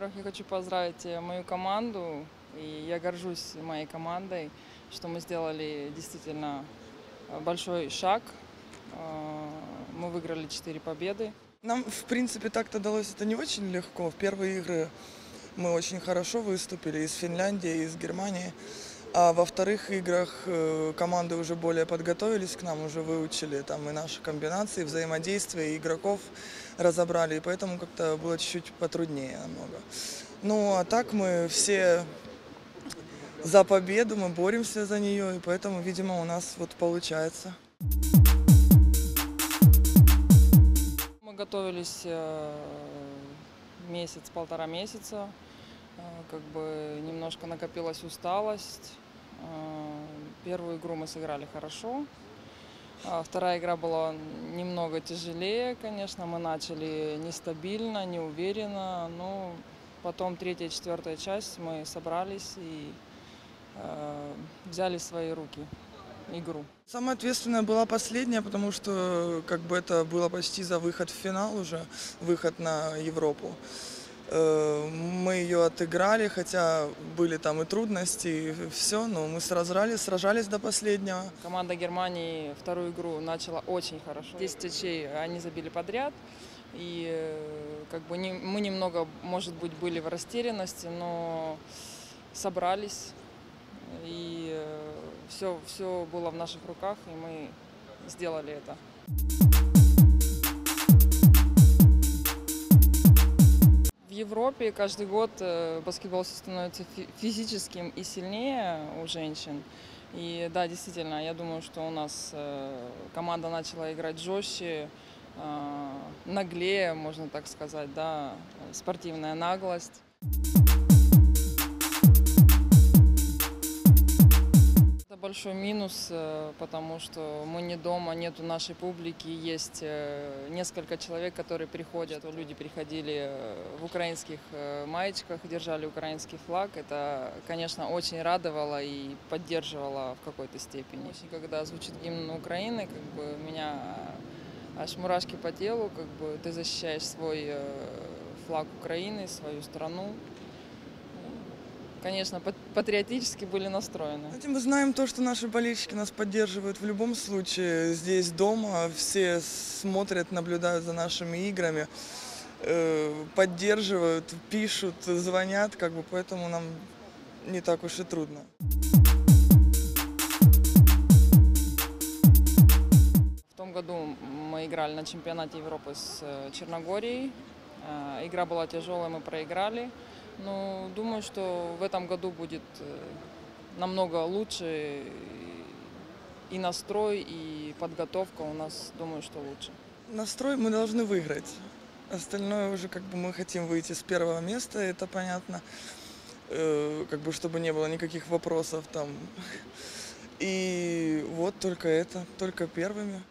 во-первых, я хочу поздравить э, мою команду. И я горжусь моей командой, что мы сделали действительно э, большой шаг. Э, Мы выиграли 4 победы. Нам, в принципе, так-то далось это не очень легко. В первые игры мы очень хорошо выступили и с Финляндией, и с Германией. А во вторых играх э, команды уже более подготовились к нам, уже выучили там и наши комбинации, взаимодействия, и игроков разобрали, и поэтому как-то было чуть-чуть потруднее намного. Ну, а так мы все за победу, мы боремся за нее, и поэтому, видимо, у нас вот получается. Мы готовились э, месяц, полтора месяца. Э, Как бы немножко накопилась усталость. Э, Первую игру мы сыграли хорошо. А Вторая игра была немного тяжелее, конечно. Мы начали нестабильно, неуверенно. Но потом третья, четвертая часть мы собрались и э, взяли в свои руки игру. Самая ответственная была последняя, потому что как бы это было почти за выход в финал уже, выход на Европу. Э, Мы ее отыграли, хотя были там и трудности, и все, но мы сражались, сражались до последнего. Команда Германии вторую игру начала очень хорошо. 10 очей они забили подряд. И э, как бы не- мы немного, может быть, были в растерянности, но собрались. И все, все было в наших руках, и мы сделали это. Европе каждый год э, баскетбол становится фи- физическим и сильнее у женщин. И да, действительно, я думаю, что у нас э, команда начала играть жестче, э, наглее, можно так сказать, да, спортивная наглость. Большой минус, э, потому что мы не дома, нету нашей публики, есть э, несколько человек, которые приходят. Люди приходили э, в украинских маечках, держали украинский флаг. Это, конечно, очень радовало и поддерживало в какой-то степени. Очень, Когда звучит гимн Украины, как бы у меня аж мурашки по телу, как бы ты защищаешь свой флаг Украины, свою страну. Конечно, пат- патриотически были настроены. Знаете, мы знаем то, что наши болельщики нас поддерживают в любом случае. Здесь дома все смотрят, наблюдают за нашими играми, э, поддерживают, пишут, звонят, как бы, поэтому нам не так уж и трудно. В том году мы играли на чемпионате Европы с э, Черногорией. Э, Игра была тяжелая, мы проиграли. Но думаю, что в этом году будет э, намного лучше и настрой, и подготовка у нас, думаю, что лучше. Настрой мы должны выиграть. Остальное уже как бы мы хотим выйти с первого места, это понятно. Э, Как бы чтобы не было никаких вопросов там. И вот только это, только первыми.